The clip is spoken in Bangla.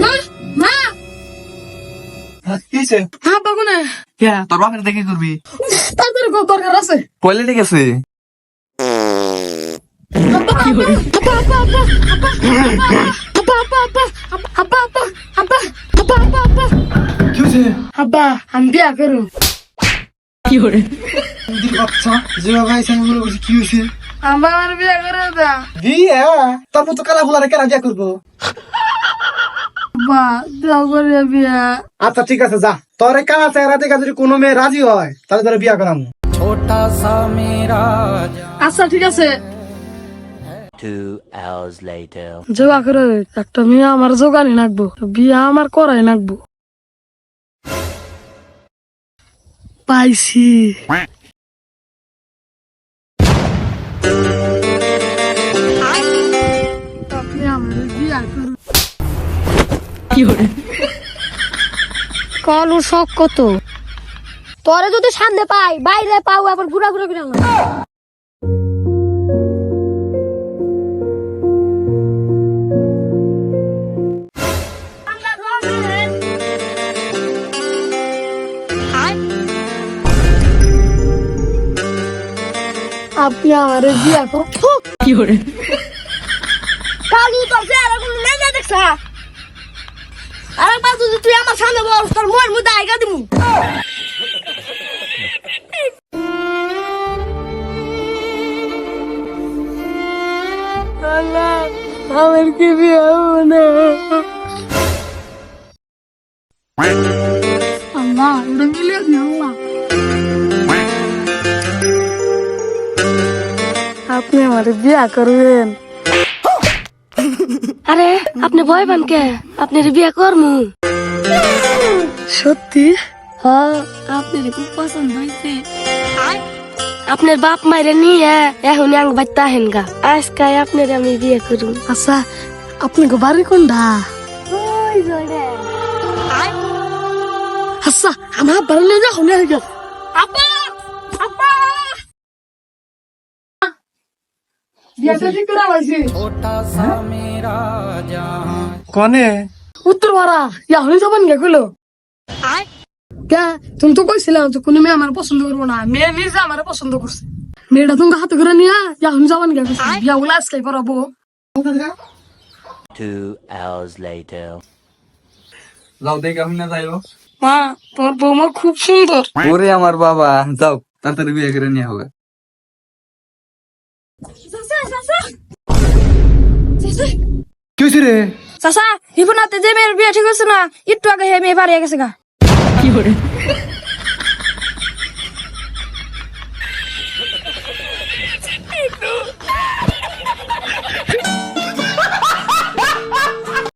মা মা কিছে হ্যাঁ পাবো না কে কি হয়েছে আমার বিয়া করে দা বিয়ে? তোর মতো কালা ফুলারে কেন বিয়ে করব? আব্বা দাও করে বিয়া। আচ্ছা ঠিক আছে যা। তোর কালা চেহারা দেখে যদি কোনো মেয়ে রাজি হয় তাহলে তোর বিয়া করাম। আচ্ছা ঠিক আছে। Two hours later. যোগা করে একটা মেয়ে আমার জোগানি নাকবো। বিয়া আমার করাই নাকবো। পাইছি। কল ও শখ কত? তোরে যদি সামনে পাই বাইরে পাও আবার ঘুরা ঘুরা ঘুরা আপনি আমার বিয়া করুন কালু নেই দেখছা আরেকবার যদি তুই আমার সামনে বল তোর মোর মধ্যে আইগা দিমু। আমার কি আপনি আমার বিয়া করবেন। আরে আপনি ভয় পান কে? আপনার বিয়ে করমু। সত্যি? হ্যাঁ আপনার খুব পছন্দ হয়েছে আপনার বাপ মাইরে নিয়ে এখন আং বাচ্চা হেন গা। আজকাই আপনার আমি বিয়ে করুম। আচ্ছা আপনি গো বাড়ি কোনটা আচ্ছা আমার বাড়ি নিয়ে যাও নিয়ে কনে? উত্তর পাড়া ইয়া হয়ে যাবেন গে কইলো? কে তুমি তো কইছিলাম কোনো মেয়ে আমার পছন্দ করব না। মেয়ে নিজে আমার পছন্দ করছে। মেয়েটা তুমি হাতে করে নিয়ে ইয়া হয়ে যাবেন গে কইছে? বিয়া বলে আজকে করাবো। Two hours later. যাও দেখে না যাইও। মা তোমার বৌমা খুব সুন্দর। ওরে আমার বাবা যাও তাড়াতাড়ি বিয়ে করে নিয়ে হবে। হয়েছে রে? চাচা হিপুনাতে যে মেয়ের বিয়ে ঠিক হয়েছে না একটু আগে হে মেয়ে বাড়িয়ে গেছে গা